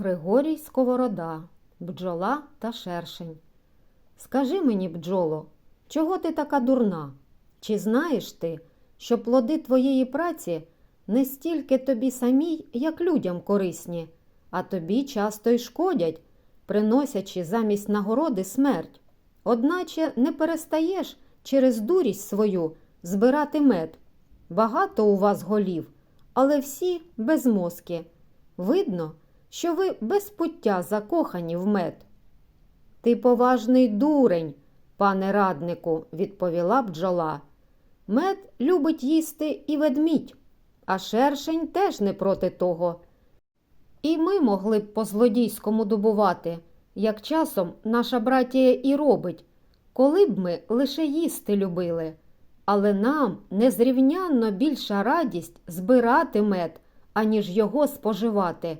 Григорій Сковорода, бджола та шершень. Скажи мені, бджоло, чого ти така дурна? Чи знаєш ти, що плоди твоєї праці не стільки тобі самій, як людям корисні, а тобі часто й шкодять, приносячи замість нагороди смерть. Одначе не перестаєш через дурість свою збирати мед. Багато у вас голів, але всі без мозки. Видно, що ви без пуття закохані в мед. Ти поважний дурень, пане раднику, відповіла бджола. Мед любить їсти і ведмідь, а шершень теж не проти того. І ми могли б по злодійському добувати, як часом наша братія і робить, коли б ми лише їсти любили. Але нам незрівнянно більша радість збирати мед, аніж його споживати.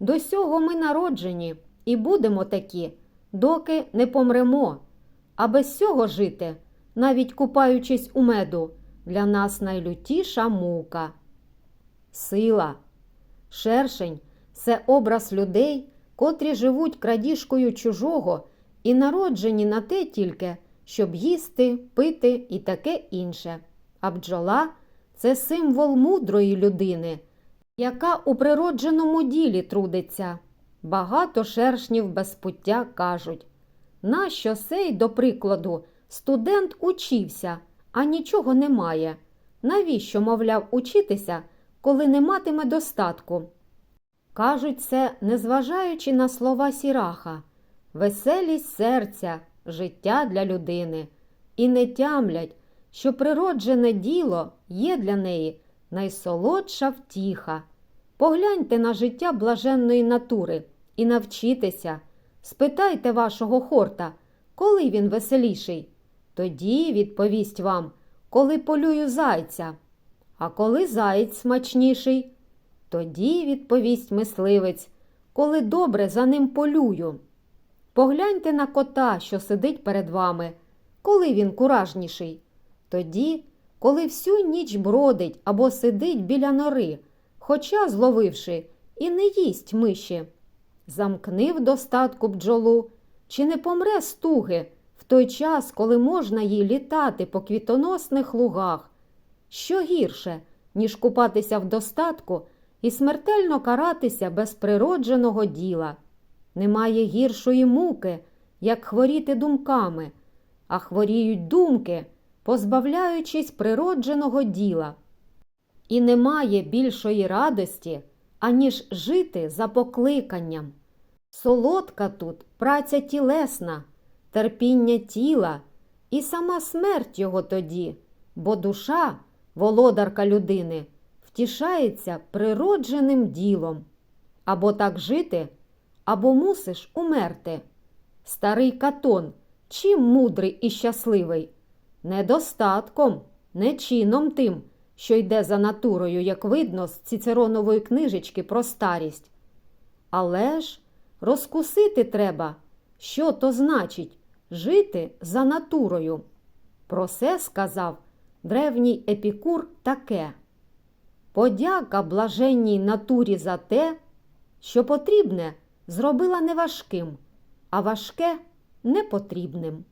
До сього ми народжені і будемо такі, доки не помремо. А без цього жити, навіть купаючись у меду, для нас найлютіша мука. Сила. Шершень це образ людей, котрі живуть крадіжкою чужого і народжені на те тільки, щоб їсти, пити і таке інше. А бджола це символ мудрої людини, яка у природженому ділі трудиться. Багато шершнів без пуття кажуть. Нащо сей, до прикладу, студент учився, а нічого немає. Навіщо, мовляв, учитися, коли не матиме достатку? Кажуть це, незважаючи на слова сіраха, веселість серця, життя для людини, і не тямлять, що природжене діло є для неї найсолодша втіха. Погляньте на життя блаженної натури і навчітеся. Спитайте вашого хорта, коли він веселіший. Тоді відповість вам, коли полюю зайця. А коли заєць смачніший, тоді відповість мисливець, коли добре за ним полюю. Погляньте на кота, що сидить перед вами, коли він куражніший. Тоді, коли всю ніч бродить або сидить біля нори, хоча, зловивши, і не їсть миші. Замкни в достатку бджолу, чи не помре стуги в той час, коли можна їй літати по квітоносних лугах? Що гірше, ніж купатися в достатку і смертельно каратися без природженого діла? Немає гіршої муки, як хворіти думками, а хворіють думки, позбавляючись природженого діла. І немає більшої радості, аніж жити за покликанням. Солодка тут праця тілесна, терпіння тіла і сама смерть його тоді, бо душа, володарка людини, втішається природженим ділом. Або так жити, або мусиш умерти. Старий катон, чим мудрий і щасливий? Недостатком, не чином тим, що йде за натурою, як видно, з цицеронової книжечки про старість. Але ж розкусити треба, що то значить жити за натурою. Про це сказав древній епікур таке. Подяка блаженній натурі за те, що потрібне зробила не важким, а важке непотрібним.